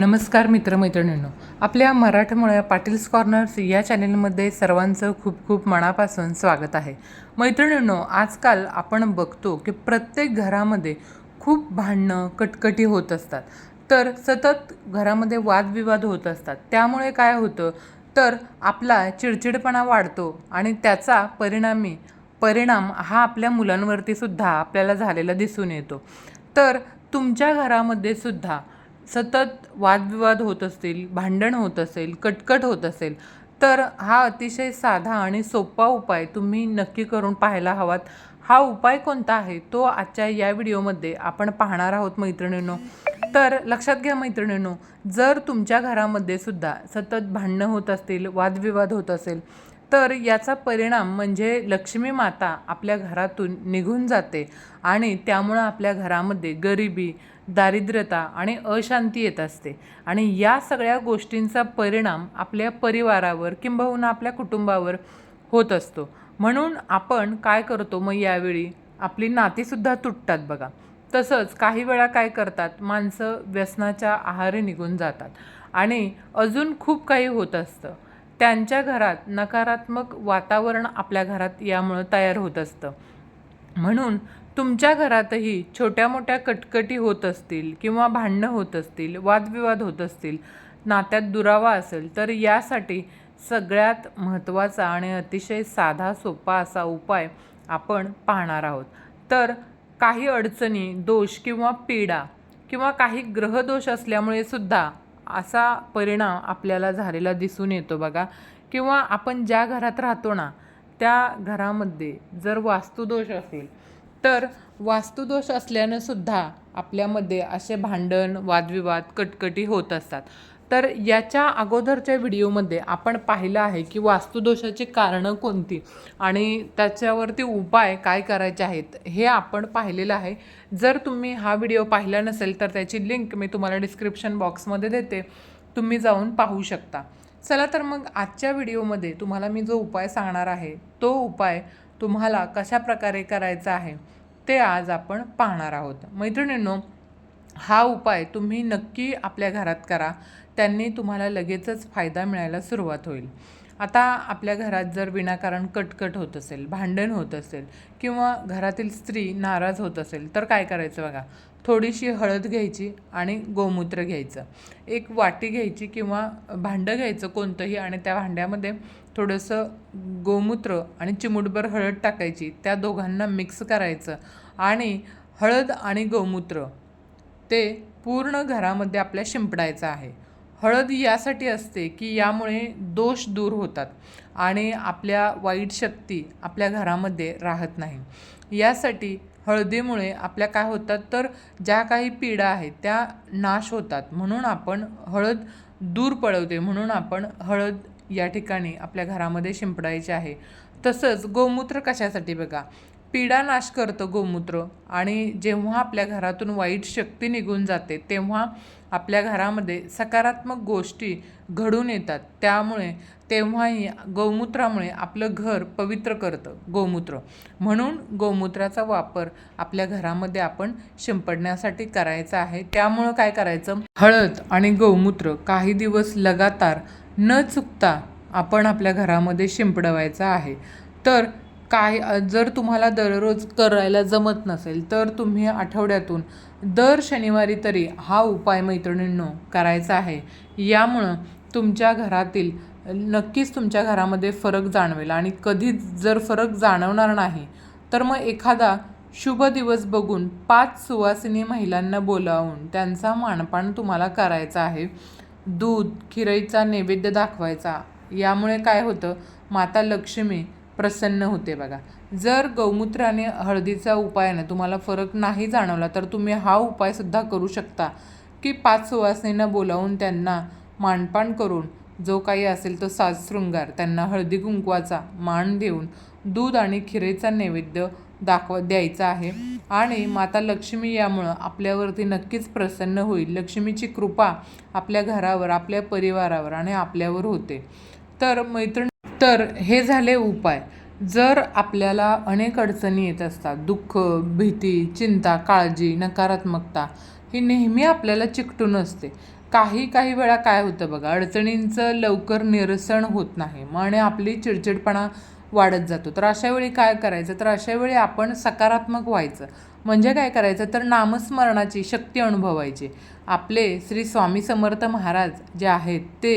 नमस्कार मित्रमैत्रिणींनो. आपल्या मराठमोळ्या पाटील्स कॉर्नर्स या चॅनेलमध्ये सर्वांचं खूप खूप मनापासून स्वागत आहे. मैत्रिणींनो आजकाल आपण बघतो की प्रत्येक घरामध्ये खूप भांडणं कटकटी होत असतात. तर सतत घरामध्ये वादविवाद होत असतात. त्यामुळे काय होतं? तर आपला चिडचिडपणा वाढतो आणि त्याचा परिणामी परिणाम हा आपल्या मुलांवरती सुद्धा आपल्याला झालेला दिसून येतो. तर तुमच्या घरामध्ये सुद्धा सतत वादविवाद होत असतील भांडण होत असेल कटकट होत असेल तर हा अतिशय साधा आणि सोपा उपाय तुम्ही नक्की करून पाहायला हवात. हा उपाय कोणता आहे? तो आजच्या या व्हिडिओमध्ये आपण पाहणार आहोत मैत्रिणींनो. तर लक्षात घ्या मैत्रिणींनो जर तुमच्या घरामध्ये सुद्धा सतत भांडणं होत असतील वादविवाद होत असेल तर याचा परिणाम म्हणजे लक्ष्मी माता आपल्या घरातून निघून जाते आणि त्यामुळं आपल्या घरामध्ये गरिबी दारिद्रता आणि अशांती येत असते. आणि या सगळ्या गोष्टींचा परिणाम आपल्या परिवारावर किंबहुना आपल्या कुटुंबावर होत असतो. म्हणून आपण काय करतो मग यावेळी? आपली नातीसुद्धा तुटतात बघा. तसंच काही वेळा काय करतात? माणसं व्यसनाच्या आहारी निघून जातात. आणि अजून खूप काही होत असतं. त्यांच्या घरात नकारात्मक वातावरण आपल्या घरात यामुळं तयार होत असतं. म्हणून तुमच्या घरातही छोट्या मोठ्या कटकटी होत असतील किंवा भांडणं होत असतील वादविवाद होत असतील नात्यात दुरावा असेल तर यासाठी सगळ्यात महत्त्वाचा आणि अतिशय साधा सोपा असा उपाय आपण पाहणार आहोत. तर काही अडचणी दोष किंवा पीडा किंवा काही ग्रहदोष असल्यामुळे सुद्धा असा परिणाम आपल्याला झालेला दिसून येतो बघा. किंवा आपण ज्या घरात राहतो ना त्या घरामध्ये जर वास्तुदोष असेल तर वास्तुदोष असल्यानं सुद्धा आपल्यामध्ये असे भांडण वादविवाद कटकटी होत असतात. तर याच्या अगोदरच्या व्हिडिओमध्ये आपण पाहिलं आहे की वास्तुदोषाची कारणं कोणती आणि त्याच्यावरती उपाय काय करायचे आहेत हे आपण पाहिलेलं आहे. जर तुम्ही हा व्हिडिओ पाहिला नसेल तर त्याची लिंक मी तुम्हाला डिस्क्रिप्शन बॉक्समध्ये देते. तुम्ही जाऊन पाहू शकता. चला तर मग आजच्या व्हिडिओमध्ये तुम्हाला मी जो उपाय सांगणार आहे तो उपाय तुम्हाला कशा प्रकारे करायचा आहे ते आज आपण पाहणार आहोत. मैत्रिणींनो हा उपाय तुम्ही नक्की आपल्या घरात करा. त्यांनी तुम्हाला लगेचच फायदा मिळायला सुरुवात होईल. आता आपल्या घरात जर विनाकारण कटकट होत असेल भांडण होत असेल किंवा घरातील स्त्री नाराज होत असेल तर काय करायचं बघा? थोडीशी हळद घ्यायची आणि गोमूत्र घ्यायचं. एक वाटी घ्यायची किंवा भांडं घ्यायचं कोणतंही आणि त्या भांड्यामध्ये थोडंसं गोमूत्र आणि चिमूटभर हळद टाकायची. त्या दोघांना मिक्स करायचं. आणि हळद आणि गोमूत्र ते पूर्ण घरामध्ये आपल्या शिंपडायचं आहे. हळद यासाठी असते की यामुळे दोष दूर होतात आणि आपल्या वाईट शक्ती आपल्या घरामध्ये राहत नाही. यासाठी हळदीमुळे आपल्या काय होतात तर ज्या काही पीडा आहेत त्या नाश होतात. म्हणून आपण हळद दूर पळवते. म्हणून आपण हळद या ठिकाणी आपल्या घरामध्ये शिंपडायचे आहे. तसंच गोमूत्र कशासाठी बघा? पीडा नाश करतं गोमूत्र आणि जेव्हा आपल्या घरातून वाईट शक्ती निघून जाते तेव्हा आपल्या घरामध्ये सकारात्मक गोष्टी घडून येतात. त्यामुळे तेव्हाही गोमूत्रामुळे आपलं घर पवित्र करतं गोमूत्र. म्हणून गोमूत्राचा वापर आपल्या घरामध्ये आपण शिंपडण्यासाठी करायचा आहे. त्यामुळं काय करायचं? हळद आणि गोमूत्र काही दिवस लगातार न चुकता आपण आपल्या घरामध्ये शिंपडवायचा आहे. तर काय जर तुम्हाला दररोज करायला जमत नसेल तर तुम्ही आठवड्यातून दर शनिवारी तरी हा उपाय मैत्रिणींनो करायचा आहे. यामुळं तुमच्या घरातील नक्कीच तुमच्या घरामध्ये फरक जाणवेल आणि कधीच जर फरक जाणवणार नाही तर मग एखादा शुभ दिवस बघून पाच सुवासिनी महिलांना बोलावून त्यांचा मानपान तुम्हाला करायचा आहे. दूध खिरईचा नैवेद्य दाखवायचा. यामुळे काय होतं? माता लक्ष्मी प्रसन्न होते बघा. जर गौमूत्र आणि हळदीचा उपायाने तुम्हाला फरक नाही जाणवला तर तुम्ही हा उपायसुद्धा करू शकता की पाच सुवासनींना बोलावून त्यांना मानपान करून जो काही असेल तो साज शृंगार त्यांना हळदी कुंकवाचा मान देऊन दूध आणि खिरेचा नैवेद्य दाखव द्यायचा आहे. आणि माता लक्ष्मी यामुळं आपल्यावरती नक्कीच प्रसन्न होईल. लक्ष्मीची कृपा आपल्या घरावर आपल्या परिवारावर आणि आपल्यावर होते. तर मैत्रिणी तर हे झाले उपाय. जर आपल्याला अनेक अडचणी येत असतात दुःख भीती चिंता काळजी नकारात्मकता ही नेहमी आपल्याला चिकटून असते. काही काही वेळा काय होतं बघा अडचणींचं लवकर निरसन होत नाही. मग आणि आपली चिडचिडपणा वाढत जातो. तर अशा वेळी काय करायचं? तर अशा वेळी आपण सकारात्मक व्हायचं. म्हणजे काय करायचं? तर नामस्मरणाची शक्ती अनुभवायची. आपले श्री स्वामी समर्थ महाराज जे आहेत ते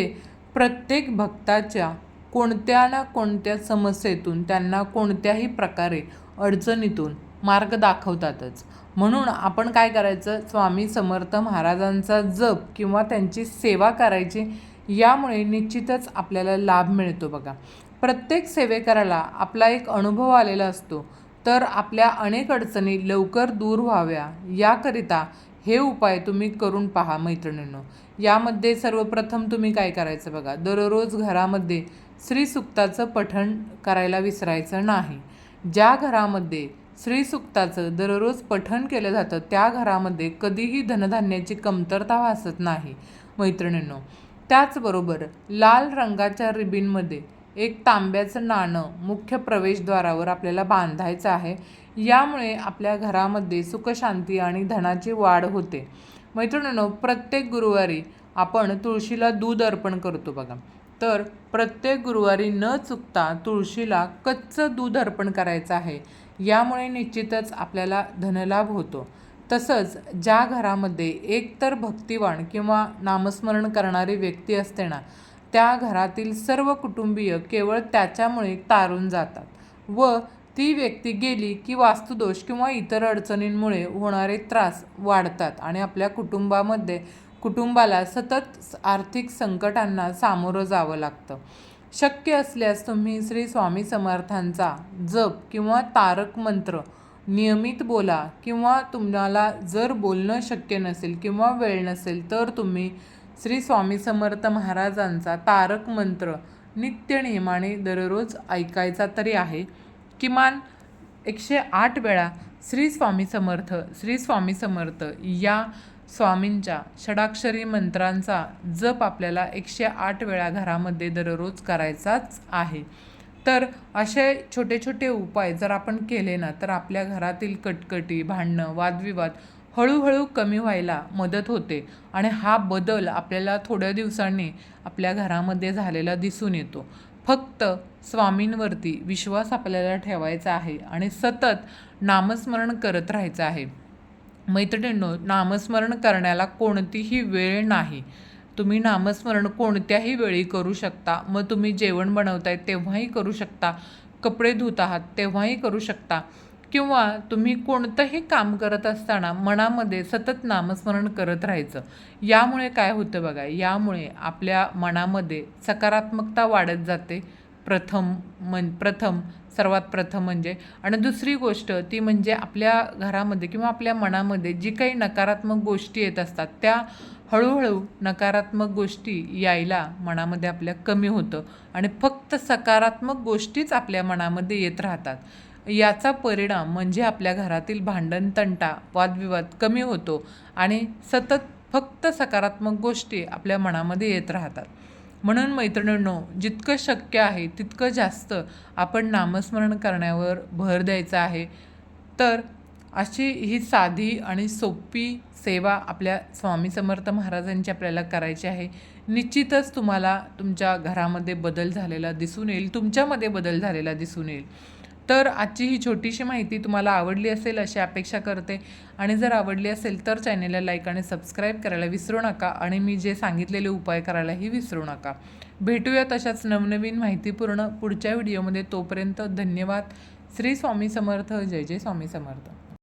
प्रत्येक भक्ताच्या कोणत्या ना कोणत्या समस्येतून त्यांना कोणत्याही प्रकारे अडचणीतून मार्ग दाखवतातच. म्हणून आपण काय करायचं? स्वामी समर्थ महाराजांचा जप किंवा त्यांची सेवा करायची यामुळे निश्चितच आपल्याला लाभ मिळतो बघा. प्रत्येक सेवेकराला आपला एक अनुभव आलेला असतो. तर आपल्या अनेक अडचणी लवकर दूर व्हाव्या याकरिता हे उपाय तुम्ही करून पहा मैत्रिणींनो. यामध्ये सर्वप्रथम तुम्ही काय करायचं बघा? दररोज घरामध्ये श्रीसुक्ताचं पठण करायला विसरायचं नाही. ज्या घरामध्ये श्रीसुक्ताचं दररोज पठण केलं जातं त्या घरामध्ये कधीही धनधान्याची कमतरता भासत नाही मैत्रिणींनो. त्याचबरोबर लाल रंगाच्या रिबीनमध्ये एक तांब्याचं नाणं मुख्य प्रवेशद्वारावर आपल्याला बांधायचं आहे. यामुळे आपल्या घरामध्ये सुखशांती आणि धनाची वाढ होते. मैत्रिणींनो प्रत्येक गुरुवारी आपण तुळशीला दूध अर्पण करतो बघा. तर प्रत्येक गुरुवारी न चुकता तुळशीला कच्चं दूध अर्पण करायचं आहे. यामुळे निश्चितच आपल्याला धनलाभ होतो. तसंच ज्या घरामध्ये एकतर भक्तिवान किंवा नामस्मरण करणारी व्यक्ती असते ना त्या घरातील सर्व कुटुंबीय केवळ त्याच्यामुळे तारून जातात व ती व्यक्ती गेली की वास्तुदोष किंवा इतर अडचणींमुळे होणारे त्रास वाढतात आणि आपल्या कुटुंबामध्ये कुटुंबाला सतत आर्थिक संकटांना सामोरं जावं लागतं. शक्य असल्यास तुम्ही श्री स्वामी समर्थांचा जप किंवा तारक मंत्र नियमित बोला किंवा तुम्हाला जर बोलणं शक्य नसेल किंवा वेळ नसेल तर तुम्ही श्री स्वामी समर्थ महाराजांचा तारक मंत्र नित्य नियमाने दररोज ऐकायचा तरी आहे. किमान एकशे आठ वेळा श्री स्वामी समर्थ श्री स्वामी समर्थ या स्वामींच्या षडाक्षरी मंत्रांचा जप आपल्याला एकशे आठ वेळा घरामध्ये दररोज करायचाच आहे. तर असे छोटे छोटे उपाय जर आपण केले ना तर आपल्या घरातील कटकटी भांडणं वादविवाद हळूहळू कमी व्हायला मदत होते आणि हा बदल आपल्याला थोड्या दिवसांनी आपल्या घरामध्ये झालेला दिसून येतो. फक्त स्वामींवरती विश्वास आपल्याला ठेवायचा आहे आणि सतत नामस्मरण करत राहायचं आहे. मैत्रिणींनो नामस्मरण करण्याला कोणतीही वेळ नाही. तुम्ही नामस्मरण कोणत्याही वेळी करू शकता. मग तुम्ही जेवण बनवताय तेव्हाही करू शकता. कपडे धुत आहात तेव्हाही करू शकता. किंवा तुम्ही कोणतंही काम करत असताना मनामध्ये सतत नामस्मरण करत राहायचं. यामुळे काय होतं बघा यामुळे आपल्या मनामध्ये सकारात्मकता वाढत जाते. प्रथम मन प्रथम सर्वात प्रथम म्हणजे. आणि दुसरी गोष्ट ती म्हणजे आपल्या घरामध्ये किंवा आपल्या मनामध्ये जी काही नकारात्मक गोष्टी येत असतात त्या हळूहळू नकारात्मक गोष्टी यायला मनामध्ये आपल्या कमी होतं. आणि फक्त सकारात्मक गोष्टीच आपल्या मनामध्ये येत राहतात. याचा परिणाम म्हणजे आपल्या घरातील भांडण तंटा वादविवाद कमी होतो आणि सतत फक्त सकारात्मक गोष्टी आपल्या मनामध्ये येत राहतात. म्हणून मैत्रिणींनो जितकं शक्य आहे तितकं जास्त आपण नामस्मरण करण्यावर भर द्यायचा आहे. तर अशी ही साधी आणि सोपी सेवा आपल्या स्वामी समर्थ महाराजांची आपल्याला करायची आहे. निश्चितच तुम्हाला तुमच्या घरामध्ये बदल झालेला दिसून येईल तुमच्यामध्ये बदल झालेला दिसून येईल. तर आजची ही छोटीशी माहिती तुम्हाला आवडली असेल अशी अपेक्षा करते. आणि जर आवडली असेल तर चॅनेलला लाईक आणि सबस्क्राईब करायला विसरू नका. आणि मी जे सांगितलेले उपाय करायलाही विसरू नका. भेटूया तशाच नवनवीन माहितीपूर्ण पुढच्या व्हिडिओमध्ये. तोपर्यंत धन्यवाद. श्री स्वामी समर्थ. जय जय स्वामी समर्थ.